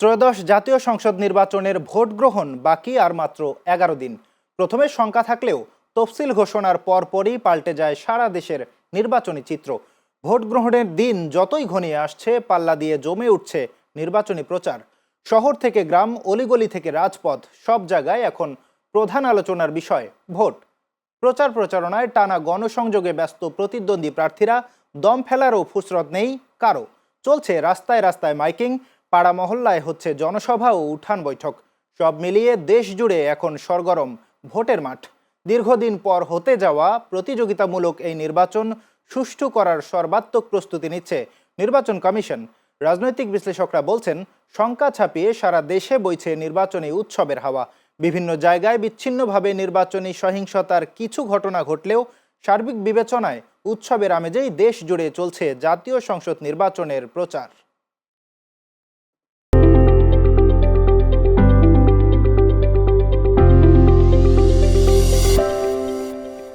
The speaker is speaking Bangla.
ত্রয়োদশ জাতীয় সংসদ নির্বাচনের ভোট গ্রহণ বাকি আর মাত্র এগারো দিন। প্রথমে শঙ্কা থাকলেও তফসিল ঘোষণার পরপরই পাল্টে যায় সারা দেশের নির্বাচনী চিত্র। ভোট গ্রহণের দিন যতই ঘনিয়ে আসছে, পাল্লা দিয়ে জমে উঠছে নির্বাচনী প্রচার। শহর থেকে গ্রাম, অলিগলি থেকে রাজপথ, সব জায়গায় এখন প্রধান আলোচনার বিষয় ভোট। প্রচার প্রচারণায় টানা গণসংযোগে ব্যস্ত প্রতিদ্বন্দ্বী প্রার্থীরা দম ফেলারও ফুসরত নেই কারও। চলছে রাস্তায় রাস্তায় মাইকিং পাড়া মহল্লায় হচ্ছে জনসভা ও উঠান বৈঠক। সব মিলিয়ে দেশ জুড়ে এখন সরগরম, ভোটের মাঠ। দীর্ঘদিন পর হতে যাওয়া প্রতিযোগিতামূলক এই নির্বাচন সুষ্ঠু করার সর্বাত্মক প্রস্তুতি নিচ্ছে নির্বাচন কমিশন। রাজনৈতিক বিশ্লেষকরা বলছেন, শঙ্কা ছাপিয়ে সারা দেশে বইছে নির্বাচনী উৎসবের হাওয়া। বিভিন্ন জায়গায় বিচ্ছিন্নভাবে নির্বাচনী সহিংসতার কিছু ঘটনা ঘটলেও সার্বিক বিবেচনায় উৎসবের আমেজেই দেশ জুড়ে চলছে জাতীয় সংসদ নির্বাচনের প্রচার।